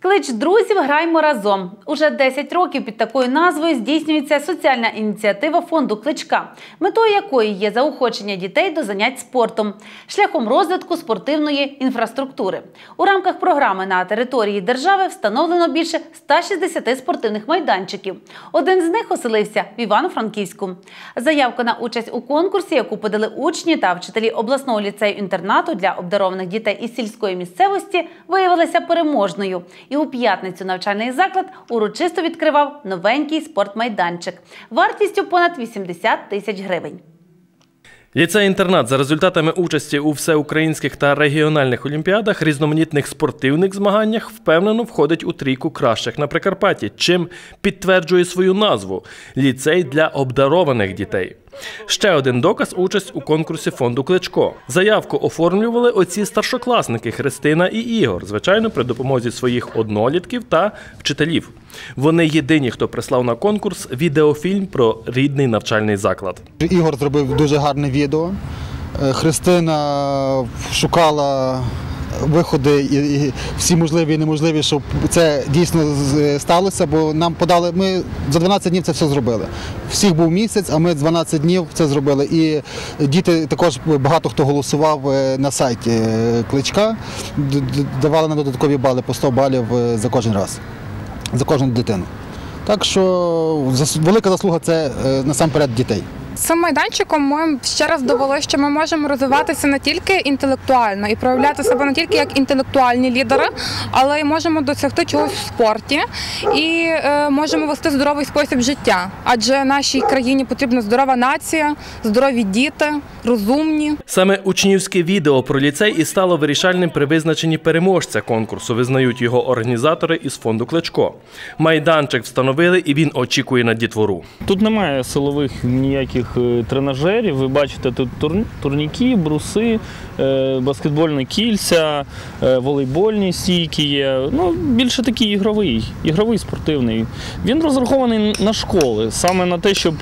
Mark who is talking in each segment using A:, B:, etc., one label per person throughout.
A: Клич друзів граймо разом. Уже 10 років під такою назвою здійснюється соціальна ініціатива фонду Кличка, метою якої є заохочення дітей до занять спортом, шляхом розвитку спортивної інфраструктури. У рамках програми на території держави встановлено більше 160 спортивних майданчиків. Один з них оселився в Івано-Франківську. Заявка на участь у конкурсі, яку подали учні та вчителі обласного ліцею інтернату для обдарованих дітей із сільської місцевості, виявилася переможною. І у п'ятницю навчальний заклад урочисто відкривав новенький спортмайданчик вартістю понад 80 тисяч гривень.
B: Ліцей-інтернат за результатами участі у всеукраїнських та регіональних олімпіадах, різноманітних спортивних змаганнях впевнено входить у трійку кращих на Прикарпатті, чим підтверджує свою назву ліцей для обдарованих дітей. Ще один доказ участь у конкурсі фонду Кличко. Заявку оформлювали оці старшокласники Христина і Ігор, звичайно, при допомозі своїх однолітків та вчителів. Вони єдині, хто прислав на конкурс відеофільм про рідний навчальний заклад.
C: Ігор зробив дуже гарне відео. Е, Христина шукала виходи і, і всі можливі і неможливі, щоб це дійсно сталося, бо нам подали. Ми за 12 днів це все зробили. Всіх був місяць, а ми 12 днів це зробили. І діти також багато хто голосував е, на сайті е, кличка, давали нам додаткові бали по 100 балів е, за кожен раз, за кожну дитину. Так що велика заслуга це е, насамперед дітей.
D: Цим майданчиком ми ще раз довели, що ми можемо розвиватися не тільки інтелектуально і проявляти себе не тільки як інтелектуальні лідери, але й можемо досягти чогось в спорті і е, можемо вести здоровий спосіб життя. Адже нашій країні потрібна здорова нація, здорові діти, розумні.
B: Саме учнівське відео про ліцей і стало вирішальним при визначенні переможця конкурсу, визнають його організатори із фонду Кличко. Майданчик встановили і він очікує на дітвору.
E: Тут немає силових ніяких тренажерів. Ви бачите тут турніки, бруси, баскетбольне баскетбольні кільця, е, волейбольні стійки є. Ну, більше такий ігровий, ігровий спортивний. Він розрахований на школи, саме на те, щоб.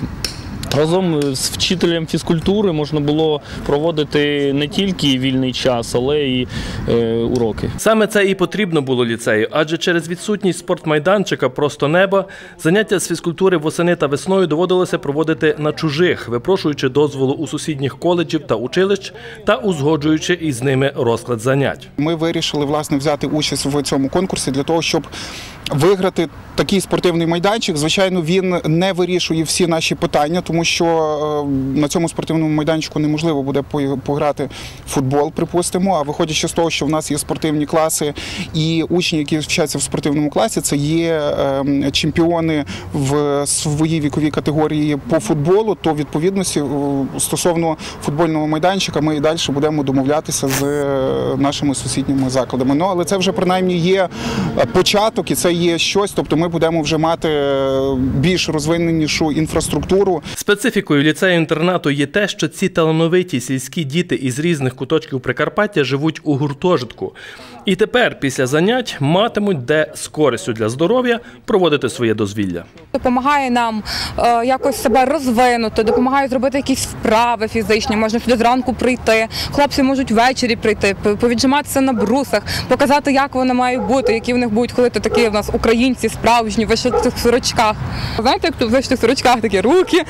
E: Разом з вчителем фізкультури можна було проводити не тільки вільний час, але й е, уроки.
B: Саме це і потрібно було ліцею, адже через відсутність спортмайданчика просто неба заняття з фізкультури восени та весною доводилося проводити на чужих, випрошуючи дозволу у сусідніх коледжів та училищ та узгоджуючи із ними розклад занять.
F: Ми вирішили власне взяти участь в цьому конкурсі для того, щоб виграти такий спортивний майданчик. Звичайно, він не вирішує всі наші питання, тому що е, на цьому спортивному майданчику неможливо буде пограти футбол, припустимо. А виходячи з того, що в нас є спортивні класи і учні, які вчаться в спортивному класі, це є е, чемпіони в своїй віковій категорії по футболу, то відповідності е, стосовно футбольного майданчика ми і далі будемо домовлятися з е, нашими сусідніми закладами. Ну але це вже принаймні є початок, і це є щось. Тобто, ми будемо вже мати е, більш розвиненішу інфраструктуру.
B: Специфікою ліцею інтернату є те, що ці талановиті сільські діти із різних куточків Прикарпаття живуть у гуртожитку. І тепер, після занять, матимуть де з користю для здоров'я проводити своє дозвілля.
D: допомагає нам е, якось себе розвинути, допомагає зробити якісь вправи фізичні. Можна сюди зранку прийти. Хлопці можуть ввечері прийти, повіджиматися на брусах, показати, як вони мають бути, які в них будуть ходити такі в нас українці справжні в вишитих сорочках. Знаєте, як в вишитих сорочках такі руки,